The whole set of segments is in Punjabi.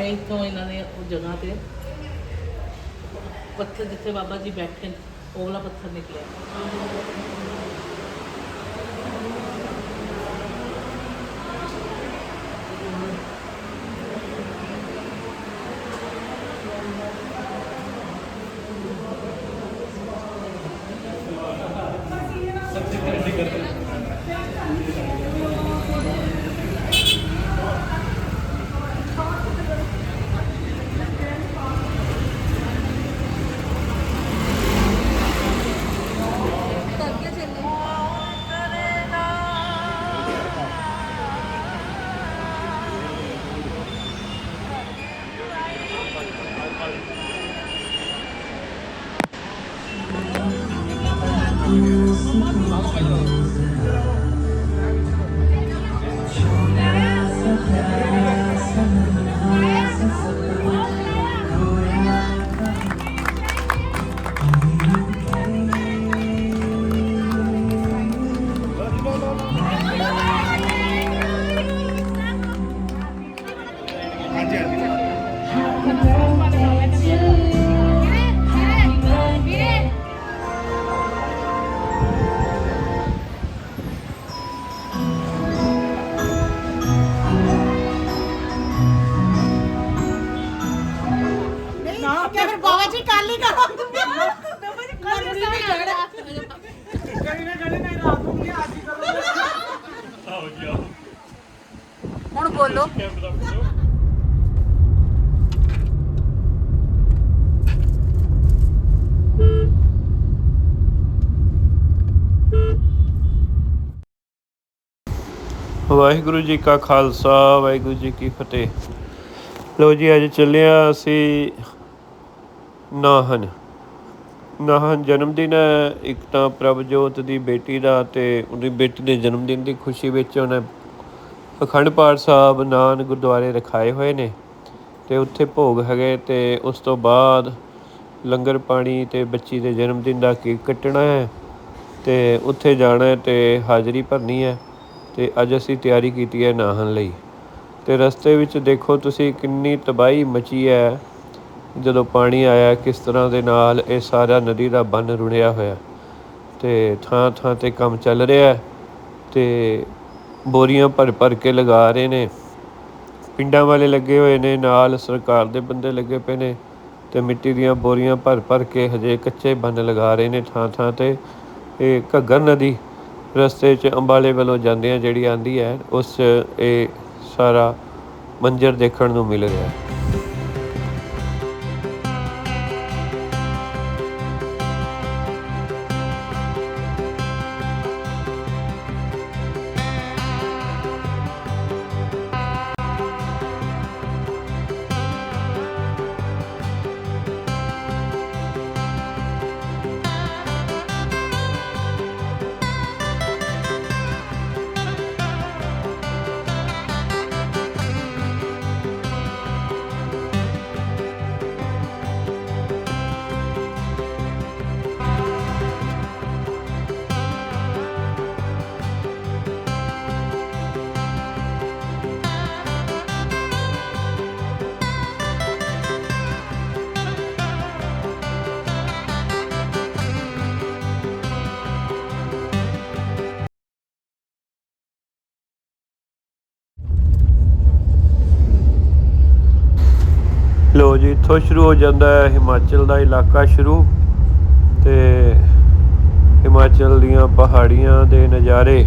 ਕਈ ਤੋਂ ਇਹਨਾਂ ਨੇ ਉਹ ਜਗ੍ਹਾ ਤੇ। ਪੱਥਰ ਜਿੱਥੇ ਬਾਬਾ ਜੀ ਬੈਠੇ ਉਹ ਵਾਲਾ ਪੱਥਰ ਨਿਕਲਿਆ। ਬੋਲੋ। ਵਾਹਿਗੁਰੂ ਜੀ ਕਾ ਖਾਲਸਾ, ਵਾਹਿਗੁਰੂ ਜੀ ਕੀ ਫਤਿਹ। ਲੋ ਜੀ, ਅੱਜ ਚੱਲਿਆ ਅਸੀਂ ਨਾਹਨ। ਨਾਹਨ ਜਨਮ ਦਿਨ ਹੈ, ਇੱਕ ਤਾਂ ਪ੍ਰਭਜੋਤ ਦੀ ਬੇਟੀ ਦਾ ਤੇ ਉਹਦੀ ਬੇਟੀ ਦੇ ਜਨਮ ਦਿਨ ਦੀ ਖੁਸ਼ੀ ਵਿੱਚ ਉਹਨੇ ਅਖੰਡ ਪਾਠ ਸਾਹਿਬ ਨਾਨ ਗੁਰਦੁਆਰੇ ਰਖਾਏ ਹੋਏ ਨੇ ਤੇ ਉੱਥੇ ਭੋਗ ਹੈਗੇ ਤੇ ਉਸ ਤੋਂ ਬਾਅਦ ਲੰਗਰ ਪਾਣੀ ਤੇ ਬੱਚੀ ਦੇ ਜਨਮ ਦਿਨ ਦਾ ਕੇਕ ਕੱਟਣਾ ਹੈ ਤੇ ਉੱਥੇ ਜਾਣਾ ਹੈ ਤੇ ਹਾਜ਼ਰੀ ਭਰਨੀ ਹੈ ਤੇ ਅੱਜ ਅਸੀਂ ਤਿਆਰੀ ਕੀਤੀ ਹੈ ਨਾਹਨ ਲਈ। ਤੇ ਰਸਤੇ ਵਿੱਚ ਦੇਖੋ ਤੁਸੀਂ ਕਿੰਨੀ ਤਬਾਹੀ ਮਚੀ ਹੈ, ਜਦੋਂ ਪਾਣੀ ਆਇਆ ਕਿਸ ਤਰ੍ਹਾਂ ਦੇ ਨਾਲ ਇਹ ਸਾਰਾ ਨਦੀ ਦਾ ਬੰਨ ਰੁੜਿਆ ਹੋਇਆ। ਤੇ ਥਾਂ ਥਾਂ ਤੇ ਕੰਮ ਚੱਲ ਰਿਹਾ ਹੈ ਤੇ ਬੋਰੀਆਂ ਭਰ ਭਰ ਕੇ ਲਗਾ ਰਹੇ ਨੇ। ਪਿੰਡਾਂ ਵਾਲੇ ਲੱਗੇ ਹੋਏ ਨੇ, ਨਾਲ ਸਰਕਾਰ ਦੇ ਬੰਦੇ ਲੱਗੇ ਪਏ ਨੇ ਤੇ ਮਿੱਟੀ ਦੀਆਂ ਬੋਰੀਆਂ ਭਰ ਭਰ ਕੇ ਹਜੇ ਕੱਚੇ ਬੰਨ ਲਗਾ ਰਹੇ ਨੇ ਥਾਂ ਥਾਂ ਤੇ। ਇਹ ਘੱਗਰ ਨਦੀ ਰਸਤੇ 'ਚ ਅੰਬਾਲੇ ਵੱਲੋਂ ਜਾਂਦਿਆਂ ਜਿਹੜੀ ਆਂਦੀ ਹੈ, ਉਸ 'ਚ ਇਹ ਸਾਰਾ ਮੰਜ਼ਰ ਦੇਖਣ ਨੂੰ ਮਿਲ ਰਿਹਾ। ਹੈ ਲੋ ਜੀ, ਇੱਥੋਂ ਸ਼ੁਰੂ ਹੋ ਜਾਂਦਾ ਹੈ ਹਿਮਾਚਲ ਦਾ ਇਲਾਕਾ ਸ਼ੁਰੂ ਤੇ ਹਿਮਾਚਲ ਦੀਆਂ ਪਹਾੜੀਆਂ ਦੇ ਨਜ਼ਾਰੇ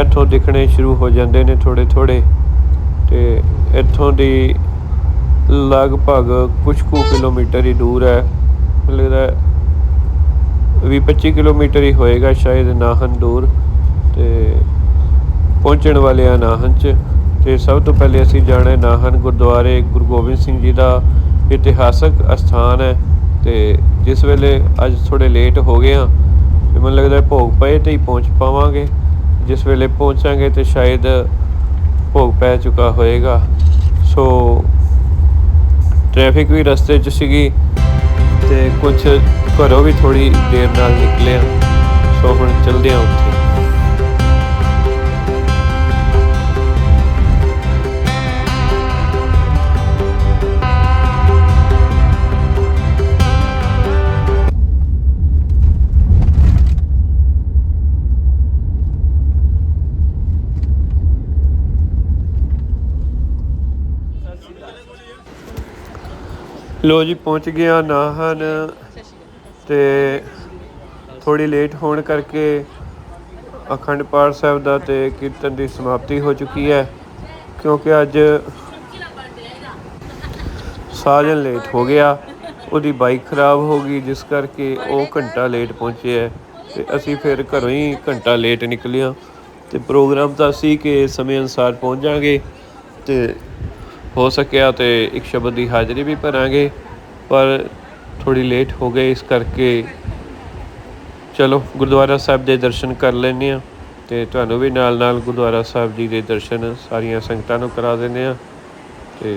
ਇੱਥੋਂ ਦਿਖਣੇ ਸ਼ੁਰੂ ਹੋ ਜਾਂਦੇ ਨੇ ਥੋੜੇ ਥੋੜੇ ਤੇ ਇੱਥੋਂ ਦੀ ਲਗਭਗ ਕੁਝ ਕੁ ਕਿਲੋਮੀਟਰ ਹੀ ਦੂਰ ਹੈ। ਮੈਨੂੰ ਲੱਗਦਾ ਵੀਹ 25 ਕਿਲੋਮੀਟਰ ਹੀ ਹੋਏਗਾ ਸ਼ਾਇਦ ਨਾਹਨ ਦੂਰ ਤੇ ਪਹੁੰਚਣ ਵਾਲੇ ਆ ਨਾਹਨ ਚ। ਤੇ ਸਭ ਤੋਂ ਪਹਿਲੇ ਅਸੀਂ ਜਾਣਾ ਨਾਹਨ ਗੁਰਦੁਆਰੇ, ਗੁਰੂ ਗੋਬਿੰਦ ਸਿੰਘ ਜੀ ਦਾ ਇਤਿਹਾਸਕ ਅਸਥਾਨ ਹੈ ਤੇ ਜਿਸ ਵੇਲੇ ਅੱਜ ਥੋੜੇ ਲੇਟ ਹੋ ਗਏ ਆ ਤੇ ਮੈਨੂੰ ਲੱਗਦਾ ਭੋਗ ਪਏ ਤੇ ਹੀ ਪਹੁੰਚ ਪਾਵਾਂਗੇ। ਜਿਸ ਵੇਲੇ ਪਹੁੰਚਾਂਗੇ ਤੇ ਸ਼ਾਇਦ ਭੋਗ ਪੈ ਚੁੱਕਾ ਹੋਏਗਾ। ਸੋ ਟ੍ਰੈਫਿਕ ਵੀ ਰਸਤੇ 'ਚ ਸੀਗੀ ਤੇ ਕੁਝ ਘਰੋਂ ਵੀ ਥੋੜੀ ਦੇਰ ਨਾਲ ਨਿਕਲੇ ਆ ਸੋ ਹੁਣ ਚੱਲਦੇ ਆ ਉੱਥੇ। ਲੋ ਜੀ, ਪਹੁੰਚ ਗਿਆ ਨਾਹਨ। ਤੇ ਥੋੜੀ ਲੇਟ ਹੋਣ ਕਰਕੇ ਅਖੰਡ ਪਾਠ ਸਾਹਿਬ ਦਾ ਤੇ ਕੀਰਤਨ ਦੀ ਸਮਾਪਤੀ ਹੋ ਚੁੱਕੀ ਹੈ, ਕਿਉਂਕਿ ਅੱਜ ਸਾਜਨ ਲੇਟ ਹੋ ਗਿਆ, ਉਹਦੀ ਬਾਈਕ ਖਰਾਬ ਹੋ ਗਈ, ਜਿਸ ਕਰਕੇ ਉਹ ਘੰਟਾ ਲੇਟ ਪਹੁੰਚਿਆ ਹੈ। ਤੇ ਅਸੀਂ ਫਿਰ ਘਰੋਂ ਹੀ ਘੰਟਾ ਲੇਟ ਨਿਕਲਿਆ ਤੇ ਪ੍ਰੋਗਰਾਮ ਤਾਂ ਸੀ ਕਿ ਸਮੇਂ ਅਨੁਸਾਰ ਪਹੁੰਚ ਜਾਾਂਗੇ ਤੇ ਹੋ ਸਕਿਆ ਤੇ ਇੱਕ ਸ਼ਬਦ ਦੀ ਹਾਜ਼ਰੀ ਵੀ ਭਰਾਂਗੇ, ਪਰ ਥੋੜੀ ਲੇਟ ਹੋ ਗਏ, ਇਸ ਕਰਕੇ ਚਲੋ ਗੁਰਦੁਆਰਾ ਸਾਹਿਬ ਦੇ ਦਰਸ਼ਨ ਕਰ ਲੈਂਦੇ ਆ ਤੇ ਤੁਹਾਨੂੰ ਵੀ ਨਾਲ ਨਾਲ ਗੁਰਦੁਆਰਾ ਸਾਹਿਬ ਜੀ ਦੇ ਦਰਸ਼ਨ ਸਾਰੀਆਂ ਸੰਗਤਾਂ ਨੂੰ ਕਰਾ ਦਿੰਦੇ ਆ ਤੇ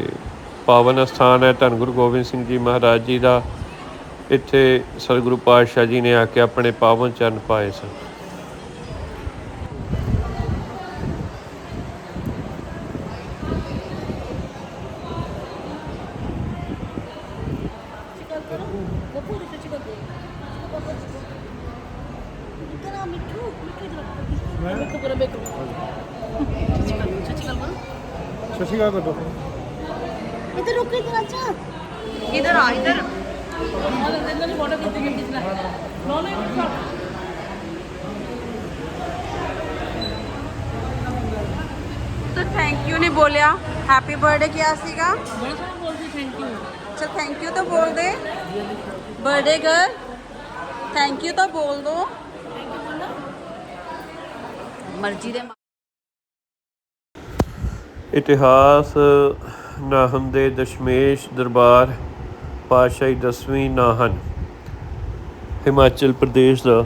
ਪਾਵਨ ਅਸਥਾਨ ਹੈ ਧੰਨ ਗੁਰੂ ਗੋਬਿੰਦ ਸਿੰਘ ਜੀ ਮਹਾਰਾਜ ਜੀ ਦਾ, ਇੱਥੇ ਸਤਿਗੁਰੂ ਪਾਤਸ਼ਾਹ ਜੀ ਨੇ ਆ ਕੇ ਆਪਣੇ ਪਾਵਨ ਚਰਨ ਪਾਏ ਸਨ। शशिका को रोको इधर रुक इधर अच्छा इधर आ, इधर। तो थैंक यू ने बोलिया हैप्पी बर्थडे किया थैंक यू अच्छा थैंक यू तो बोल दे। बर्थडे गर्ल थैंक यू तो बोल दो। ਮਰਜ਼ੀ ਦੇ ਇਤਿਹਾਸ ਨਾ ਦੇ ਦਸ਼ਮੇਸ਼ ਦਰਬਾਰ ਪਾਸ਼ਾਹੀ ਦਸਵੀਂ ਨਾ ਹਨ ਹਿਮਾਚਲ ਪ੍ਰਦੇਸ਼ ਦਾ।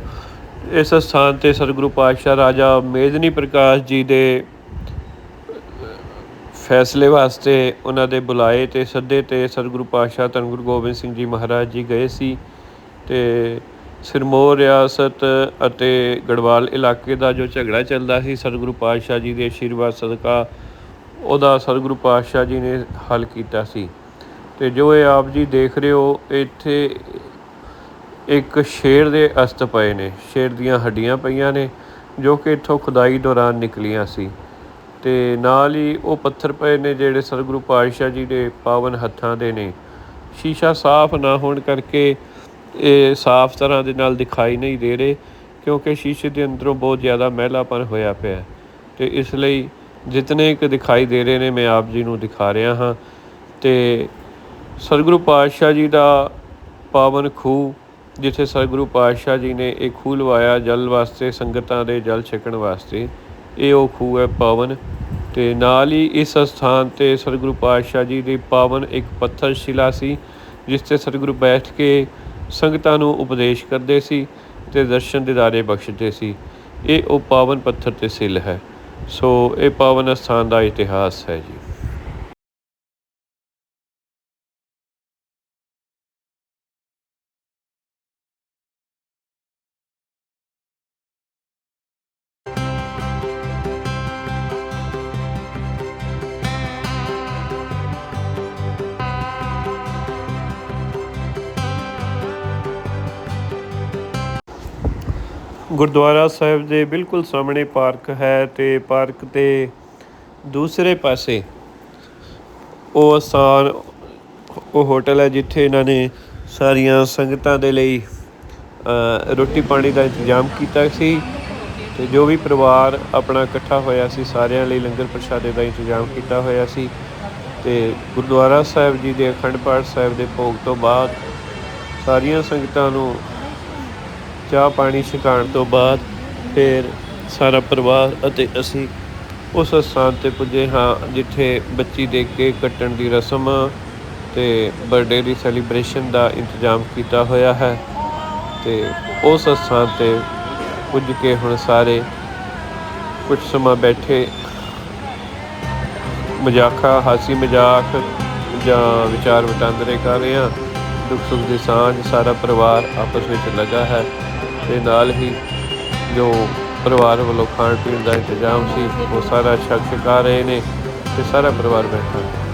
ਇਸ ਸਥਾਨ ਤੇ ਸਤਿਗੁਰੂ ਪਾਤਸ਼ਾਹ ਰਾਜਾ ਮੇਦਨੀ ਪ੍ਰਕਾਸ਼ ਜੀ ਦੇ, ਫੈਸਲੇ ਵਾਸਤੇ ਉਹਨਾਂ ਦੇ ਬੁਲਾਏ ਤੇ ਸੱਦੇ ਤੇ ਸਤਿਗੁਰੂ ਪਾਤਸ਼ਾਹ ਤਨ ਗੁਰੂ ਗੋਬਿੰਦ ਸਿੰਘ ਜੀ ਮਹਾਰਾਜ ਜੀ ਗਏ ਸੀ ਤੇ ਸਿਰਮੌਰ ਰਿਆਸਤ ਅਤੇ ਗੜਵਾਲ ਇਲਾਕੇ ਦਾ ਜੋ ਝਗੜਾ ਚੱਲਦਾ ਸੀ, ਸਤਿਗੁਰੂ ਪਾਤਸ਼ਾਹ ਜੀ ਦੇ ਆਸ਼ੀਰਵਾਦ ਸਦਕਾ ਉਹਦਾ ਸਤਿਗੁਰੂ ਪਾਤਸ਼ਾਹ ਜੀ ਨੇ ਹੱਲ ਕੀਤਾ ਸੀ। ਤੇ ਜੋ ਇਹ ਆਪ ਜੀ ਦੇਖ ਰਹੇ ਹੋ, ਇੱਥੇ ਇੱਕ ਸ਼ੇਰ ਦੇ ਅਸਤ ਪਏ ਨੇ, ਸ਼ੇਰ ਦੀਆਂ ਹੱਡੀਆਂ ਪਈਆਂ ਨੇ, ਜੋ ਕਿ ਇੱਥੋਂ ਖੁਦਾਈ ਦੌਰਾਨ ਨਿਕਲੀਆਂ ਸੀ। ਤੇ ਨਾਲ ਹੀ ਉਹ ਪੱਥਰ ਪਏ ਨੇ ਜਿਹੜੇ ਸਤਿਗੁਰੂ ਪਾਤਸ਼ਾਹ ਜੀ ਦੇ ਪਾਵਨ ਹੱਥਾਂ ਦੇ ਨੇ। ਸ਼ੀਸ਼ਾ ਸਾਫ਼ ਨਾ ਹੋਣ ਕਰਕੇ ਇਹ ਸਾਫ਼ ਤਰ੍ਹਾਂ ਦੇ ਨਾਲ ਦਿਖਾਈ ਨਹੀਂ ਦੇ ਰਹੇ ਕਿਉਂਕਿ ਸ਼ੀਸ਼ੇ ਦੇ ਅੰਦਰੋਂ ਬਹੁਤ ਜ਼ਿਆਦਾ ਮੈਲਾਪਨ ਹੋਇਆ ਪਿਆ ਹੈ। ਤੇ ਇਸ ਲਈ ਜਿਤਨੇ ਕੁ ਦਿਖਾਈ ਦੇ ਰਹੇ ਨੇ, ਮੈਂ ਆਪ ਜੀ ਨੂੰ ਦਿਖਾ ਰਿਹਾ ਹਾਂ। ਤੇ ਸਤਿਗੁਰੂ ਪਾਤਸ਼ਾਹ ਜੀ ਦਾ ਪਾਵਨ ਖੂਹ, ਜਿੱਥੇ ਸਤਿਗੁਰੂ ਪਾਤਸ਼ਾਹ ਜੀ ਨੇ ਇਹ ਖੂਹ ਲਵਾਇਆ ਜਲ ਵਾਸਤੇ, ਸੰਗਤਾਂ ਦੇ ਜਲ ਛਕਣ ਵਾਸਤੇ, ਇਹ ਉਹ ਖੂਹ ਹੈ ਪਾਵਨ। ਤੇ ਨਾਲ ਹੀ ਇਸ ਸਥਾਨ ਤੇ ਸਤਿਗੁਰੂ ਪਾਤਸ਼ਾਹ ਜੀ ਦੀ ਪਾਵਨ ਇੱਕ ਪੱਥਰ ਸ਼ਿਲਾ ਸੀ, ਜਿਸ ਤੇ ਸਤਿਗੁਰੂ ਬੈਠ ਕੇ ਸੰਗਤਾਂ ਨੂੰ ਉਪਦੇਸ਼ ਕਰਦੇ ਸੀ ਤੇ ਦਰਸ਼ਨ ਦਿਦਾਰੇ ਬਖਸ਼ਦੇ ਸੀ। ਇਹ ਉਹ ਪਾਵਨ ਪੱਥਰ ਤੇ ਸਿਲ ਹੈ। ਸੋ ਇਹ ਪਾਵਨ ਸਥਾਨ ਦਾ ਇਤਿਹਾਸ ਹੈ ਜੀ। ਗੁਰਦੁਆਰਾ ਸਾਹਿਬ ਦੇ ਬਿਲਕੁਲ ਸਾਹਮਣੇ ਪਾਰਕ ਹੈ ਤੇ ਪਾਰਕ ਦੇ ਦੂਸਰੇ ਪਾਸੇ ਉਹ ਸਥਾਨ ਉਹ ਹੋਟਲ ਹੈ ਜਿੱਥੇ ਇਹਨਾਂ ਨੇ ਸਾਰੀਆਂ ਸੰਗਤਾਂ ਦੇ ਲਈ ਰੋਟੀ ਪਾਣੀ ਦਾ ਇੰਤਜ਼ਾਮ ਕੀਤਾ ਸੀ ਤੇ ਜੋ ਵੀ ਪਰਿਵਾਰ ਆਪਣਾ ਇਕੱਠਾ ਹੋਇਆ ਸੀ, ਸਾਰਿਆਂ ਲਈ ਲੰਗਰ ਪ੍ਰਸ਼ਾਦੇ ਦਾ ਇੰਤਜ਼ਾਮ ਕੀਤਾ ਹੋਇਆ ਸੀ ਤੇ ਗੁਰਦੁਆਰਾ ਸਾਹਿਬ ਜੀ ਦੇ ਅਖੰਡ ਪਾਠ ਸਾਹਿਬ ਦੇ ਭੋਗ ਤੋਂ ਬਾਅਦ ਸਾਰੀਆਂ ਸੰਗਤਾਂ ਨੂੰ ਚਾਹ ਪਾਣੀ ਛਕਾਉਣ ਤੋਂ ਬਾਅਦ ਫਿਰ ਸਾਰਾ ਪਰਿਵਾਰ ਅਤੇ ਅਸੀਂ ਉਸ ਸਥਾਨ ਤੇ ਪੁੱਜੇ ਹਾਂ, ਜਿੱਥੇ ਬੱਚੀ ਦੇ ਕੇ ਕੱਟਣ ਦੀ ਰਸਮ ਤੇ ਬਰਥਡੇ ਦੀ ਸੈਲੀਬ੍ਰੇਸ਼ਨ ਦਾ ਇੰਤਜ਼ਾਮ ਕੀਤਾ ਹੋਇਆ ਹੈ ਤੇ ਉਸ ਸਥਾਨ ਤੇ ਪੁੱਜ ਕੇ ਹੁਣ ਸਾਰੇ ਕੁਝ ਸਮਾਂ ਬੈਠੇ ਮਜ਼ਾਕਾ, ਹਾਸੀ ਮਜ਼ਾਕ ਜਾਂ ਵਿਚਾਰ ਵਟਾਂਦਰੇ ਕਰ ਰਹੇ ਹਾਂ। ਦੁੱਖ ਸੁੱਖ ਦੀ ਸਾਂਝ ਸਾਰਾ ਪਰਿਵਾਰ ਆਪਸ ਵਿੱਚ ਲੱਗਾ ਹੈ। ਤੇ ਨਾਲ ਹੀ ਜੋ ਪਰਿਵਾਰ ਵੱਲੋਂ ਖਾਣ ਪੀਣ ਦਾ ਇੰਤਜ਼ਾਮ ਸੀ, ਉਹ ਸਾਰਾ ਸ਼ਖਸ ਛਕਾ ਰਹੇ ਨੇ ਤੇ ਸਾਰਾ ਪਰਿਵਾਰ ਬੈਠਾ ਹੈ।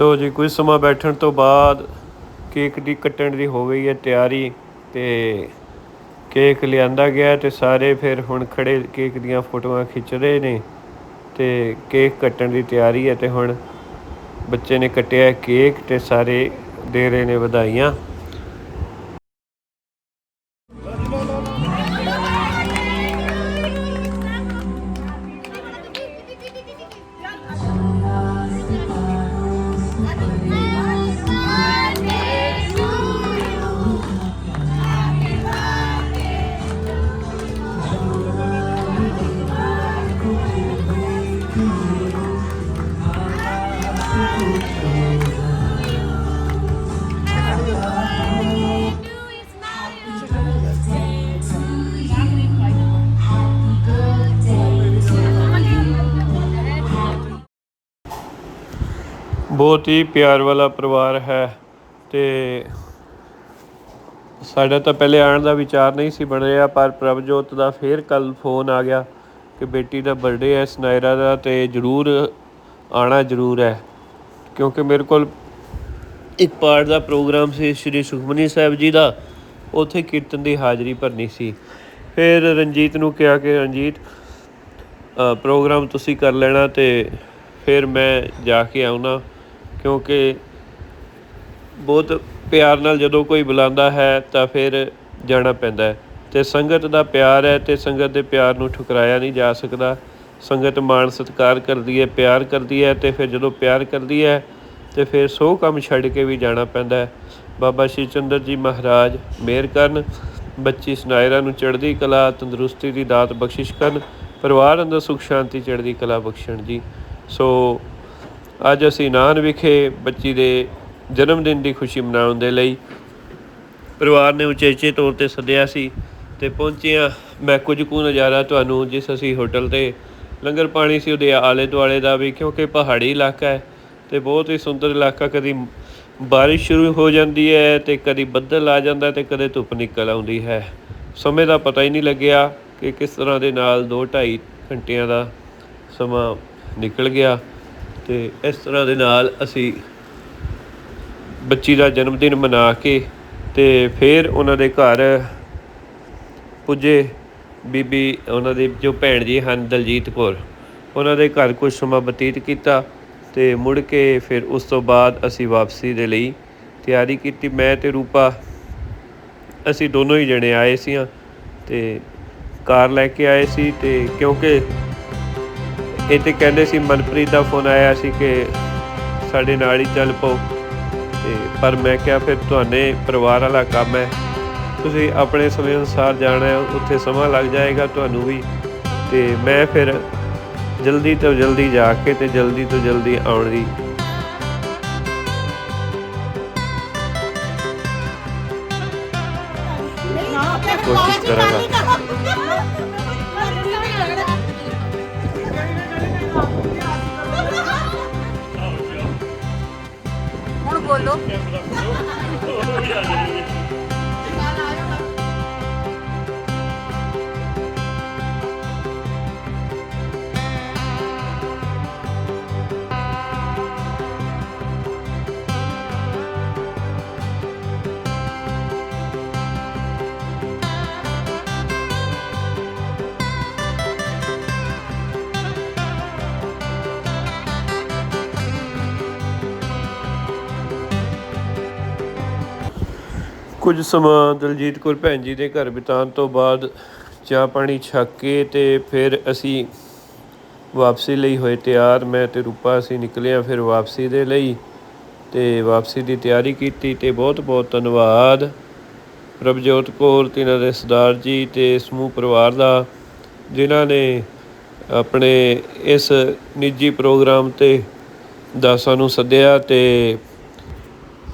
ਲੋ ਜੀ, ਕੁਝ ਸਮਾਂ ਬੈਠਣ ਤੋਂ ਬਾਅਦ ਕੇਕ ਦੀ ਕੱਟਣ ਦੀ ਹੋ ਗਈ ਹੈ ਤਿਆਰੀ ਤੇ ਕੇਕ ਲਿਆਂਦਾ ਗਿਆ ਤੇ ਸਾਰੇ ਫਿਰ ਹੁਣ ਖੜੇ ਕੇਕ ਦੀਆਂ ਫੋਟੋਆਂ ਖਿੱਚ ਰਹੇ ਨੇ ਤੇ ਕੇਕ ਕੱਟਣ ਦੀ ਤਿਆਰੀ ਹੈ ਤੇ ਹੁਣ ਬੱਚੇ ਨੇ ਕੱਟਿਆ ਕੇਕ ਤੇ ਸਾਰੇ ਦੇ ਰਹੇ ਨੇ ਵਧਾਈਆਂ। ਬਹੁਤ ਹੀ ਪਿਆਰ ਵਾਲਾ ਪਰਿਵਾਰ ਹੈ ਤੇ ਸਾਡਾ ਤਾਂ ਪਹਿਲੇ ਆਉਣ ਦਾ ਵਿਚਾਰ ਨਹੀਂ ਸੀ ਬਣ ਰਿਹਾ, ਪਰ ਪ੍ਰਭਜੋਤ ਦਾ ਫੇਰ ਕੱਲ ਫੋਨ ਆ ਗਿਆ ਕਿ ਬੇਟੀ ਦਾ ਬਰਥਡੇ ਹੈ ਸਨਾਇਰਾ ਦਾ, ਤੇ ਜ਼ਰੂਰ ਆਣਾ ਜ਼ਰੂਰ ਹੈ। ਕਿਉਂਕਿ ਮੇਰੇ ਕੋਲ ਇੱਕ ਪਾਠ ਦਾ ਪ੍ਰੋਗਰਾਮ ਸੀ ਸ਼੍ਰੀ ਸੁਖਮਨੀ ਸਾਹਿਬ ਜੀ ਦਾ, ਉੱਥੇ ਕੀਰਤਨ ਦੀ ਹਾਜ਼ਰੀ ਭਰਨੀ ਸੀ। ਫਿਰ ਰਣਜੀਤ ਨੂੰ ਕਿਹਾ ਕਿ ਰਣਜੀਤ ਪ੍ਰੋਗਰਾਮ ਤੁਸੀਂ ਕਰ ਲੈਣਾ ਤੇ ਫਿਰ ਮੈਂ ਜਾ ਕੇ ਆਉਣਾ। ਕਿਉਂਕਿ ਬਹੁਤ ਪਿਆਰ ਨਾਲ ਜਦੋਂ ਕੋਈ ਬੁਲਾਉਂਦਾ ਹੈ ਤਾਂ ਫਿਰ ਜਾਣਾ ਪੈਂਦਾ ਹੈ। ਤੇ ਸੰਗਤ ਦਾ ਪਿਆਰ ਹੈ ਅਤੇ ਸੰਗਤ ਦੇ ਪਿਆਰ ਨੂੰ ਠੁਕਰਾਇਆ ਨਹੀਂ ਜਾ ਸਕਦਾ। ਸੰਗਤ ਮਾਣ ਸਤਿਕਾਰ ਕਰਦੀ ਹੈ, ਪਿਆਰ ਕਰਦੀ ਹੈ ਅਤੇ ਫਿਰ ਜਦੋਂ ਪਿਆਰ ਕਰਦੀ ਹੈ ਤੇ ਫਿਰ ਸੋ ਕੰਮ ਛੱਡ ਕੇ ਵੀ ਜਾਣਾ ਪੈਂਦਾ ਹੈ। ਬਾਬਾ ਸ਼੍ਰੀ ਚੰਦਰ ਜੀ ਮਹਾਰਾਜ ਮਿਹਰ ਕਰਨ, ਬੱਚੀ ਸੁਨਾਇਰਾ ਨੂੰ ਚੜ੍ਹਦੀ ਕਲਾ, ਤੰਦਰੁਸਤੀ ਦੀ ਦਾਤ ਬਖਸ਼ਿਸ਼ ਕਰਨ, ਪਰਿਵਾਰ ਅੰਦਰ ਸੁਖ ਸ਼ਾਂਤੀ ਚੜ੍ਹਦੀ ਕਲਾ ਬਖਸ਼ਣ ਜੀ। ਸੋ ਅੱਜ ਅਸੀਂ ਨਾਨ ਵਿਖੇ ਬੱਚੀ ਦੇ ਜਨਮ ਦਿਨ ਦੀ ਖੁਸ਼ੀ ਮਨਾਉਣ ਦੇ ਲਈ ਪਰਿਵਾਰ ਨੇ ਉਚੇਚੇ ਤੌਰ ਤੇ ਸੱਦਿਆ ਸੀ ਤੇ ਪਹੁੰਚਿਆ ਮੈਂ ਕੁਝ ਕੁ ਨਜ਼ਾਰਾ ਤੁਹਾਨੂੰ ਜਿਸ ਅਸੀਂ ਹੋਟਲ ਤੇ ਲੰਗਰ ਪਾਣੀ ਸੀ ਉਹਦੇ ਆਲੇ ਦੁਆਲੇ ਦਾ ਵੀ, ਕਿਉਂਕਿ ਪਹਾੜੀ ਇਲਾਕਾ ਹੈ ਤੇ ਬਹੁਤ ਹੀ ਸੁੰਦਰ ਇਲਾਕਾ, ਕਦੀ ਬਾਰਿਸ਼ ਸ਼ੁਰੂ ਹੋ ਜਾਂਦੀ ਹੈ ਤੇ ਕਦੀ ਬੱਦਲ ਆ ਜਾਂਦਾ ਤੇ ਕਦੇ ਧੁੱਪ ਨਿਕਲ ਆਉਂਦੀ ਹੈ। ਸਮੇਂ ਦਾ ਪਤਾ ਹੀ ਨਹੀਂ ਲੱਗਿਆ ਕਿ ਕਿਸ ਤਰ੍ਹਾਂ ਦੇ ਨਾਲ 2-2.5 ਘੰਟਿਆਂ ਦਾ ਸਮਾਂ ਨਿਕਲ ਗਿਆ। ਤੇ ਇਸ ਤਰ੍ਹਾਂ ਦੇ ਨਾਲ ਅਸੀਂ ਬੱਚੀ ਦਾ ਜਨਮ ਦਿਨ ਮਨਾ ਕੇ ਤੇ ਫਿਰ ਉਹਨਾਂ ਦੇ ਘਰ ਪੁੱਜੇ। ਬੀਬੀ, ਉਹਨਾਂ ਦੀ ਜੋ ਭੈਣ ਜੀ ਹਨ, ਦਲਜੀਤ ਕੌਰ, ਉਹਨਾਂ ਦੇ ਘਰ ਕੁਝ ਸਮਾਂ ਬਤੀਤ ਕੀਤਾ ਤੇ ਮੁੜ ਕੇ ਫਿਰ ਉਸ ਤੋਂ ਬਾਅਦ ਅਸੀਂ ਵਾਪਸੀ ਦੇ ਲਈ ਤਿਆਰੀ ਕੀਤੀ। ਮੈਂ ਤੇ ਰੂਪਾ, ਅਸੀਂ ਦੋਨੋਂ ਹੀ ਜਣੇ ਆਏ ਸੀ ਤੇ ਕਾਰ ਲੈ ਕੇ ਆਏ ਸੀ ਤੇ ਕਿਉਂਕਿ ਇਹ ਤੇ ਕਹਿੰਦੇ ਸੀ, ਮਨਪ੍ਰੀਤ ਦਾ ਫੋਨ ਆਇਆ ਸੀ ਕਿ ਸਾਡੇ ਨਾਲ ਹੀ ਚੱਲ ਪਓ। ਤੇ ਪਰ ਮੈਂ ਕਿਹਾ, ਫਿਰ ਤੁਹਾਨੇ ਪਰਿਵਾਰ ਵਾਲਾ ਕੰਮ ਹੈ। ਤੁਸੀਂ ਆਪਣੇ ਸਮੇਂ ਅਨੁਸਾਰ ਜਾਣਾ ਹੈ, ਉੱਥੇ ਸਮਾਂ ਲੱਗ ਜਾਏਗਾ ਤੁਹਾਨੂੰ ਵੀ। ਤੇ ਮੈਂ ਫਿਰ ਜਲਦੀ ਤੋਂ ਜਲਦੀ ਜਾ ਕੇ ਤੇ ਜਲਦੀ ਤੋਂ ਜਲਦੀ ਆਉਣ ਦੀ ਹੁਣ ਕੁਝ ਸਮਾਂ ਦਲਜੀਤ ਕੌਰ ਭੈਣ ਜੀ ਦੇ ਘਰ ਬਿਤਾਉਣ ਤੋਂ ਬਾਅਦ ਚਾਹ ਪਾਣੀ ਛੱਕ ਕੇ ਤੇ ਫਿਰ ਅਸੀਂ ਵਾਪਸੀ ਲਈ ਹੋਏ ਤਿਆਰ। ਮੈਂ ਤੇ ਰੂਪਾ ਅਸੀਂ ਨਿਕਲਿਆ ਫਿਰ ਵਾਪਸੀ ਦੇ ਲਈ ਤੇ ਵਾਪਸੀ ਦੀ ਤਿਆਰੀ ਕੀਤੀ ਤੇ ਬਹੁਤ ਬਹੁਤ ਧੰਨਵਾਦ। ਪ੍ਰਭਜੋਤ ਕੌਰ ਤੇ ਇਹਨਾਂ ਦੇ ਸਰਦਾਰ ਜੀ ਤੇ ਸਮੂਹ ਪਰਿਵਾਰ ਦਾ, ਜਿਨ੍ਹਾਂ ਨੇ ਆਪਣੇ ਇਸ ਨਿੱਜੀ ਪ੍ਰੋਗਰਾਮ ਤੇ ਦਾਸਾਂ ਨੂੰ ਸੱਦਿਆ ਤੇ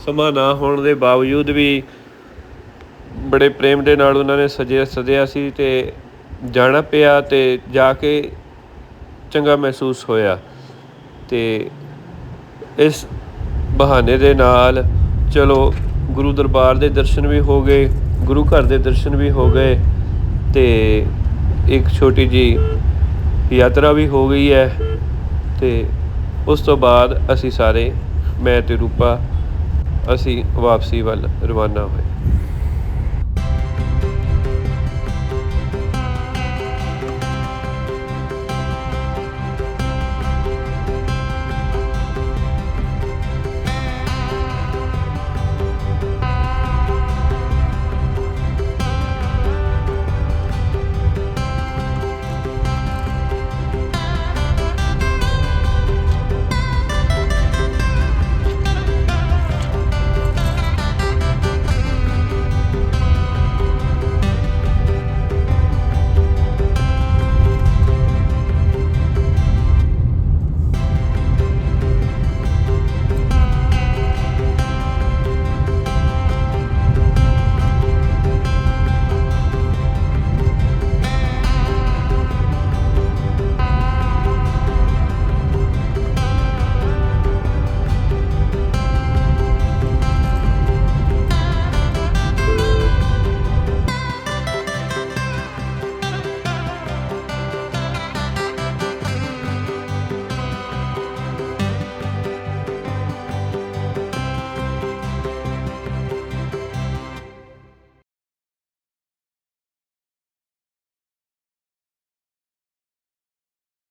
ਸਮਾਂ ਨਾ ਹੋਣ ਦੇ ਬਾਵਜੂਦ ਵੀ ਬੜੇ ਪ੍ਰੇਮ ਦੇ ਨਾਲ ਉਹਨਾਂ ਨੇ ਸਜਿਆ ਸਜਿਆ ਸੀ ਅਤੇ ਜਾਣਾ ਪਿਆ ਅਤੇ ਜਾ ਕੇ ਚੰਗਾ ਮਹਿਸੂਸ ਹੋਇਆ। ਅਤੇ ਇਸ ਬਹਾਨੇ ਦੇ ਨਾਲ ਚਲੋ ਗੁਰੂ ਦਰਬਾਰ ਦੇ ਦਰਸ਼ਨ ਵੀ ਹੋ ਗਏ, ਗੁਰੂ ਘਰ ਦੇ ਦਰਸ਼ਨ ਵੀ ਹੋ ਗਏ ਤੇ ਇੱਕ ਛੋਟੀ ਜੀ ਯਾਤਰਾ ਵੀ ਹੋ ਗਈ ਹੈ ਤੇ ਉਸ ਤੋਂ ਬਾਅਦ ਅਸੀਂ ਸਾਰੇ, ਮੈਂ ਤੇ ਰੂਪਾ, ਅਸੀਂ ਵਾਪਸੀ ਵੱਲ ਰਵਾਨਾ ਹੋਏ।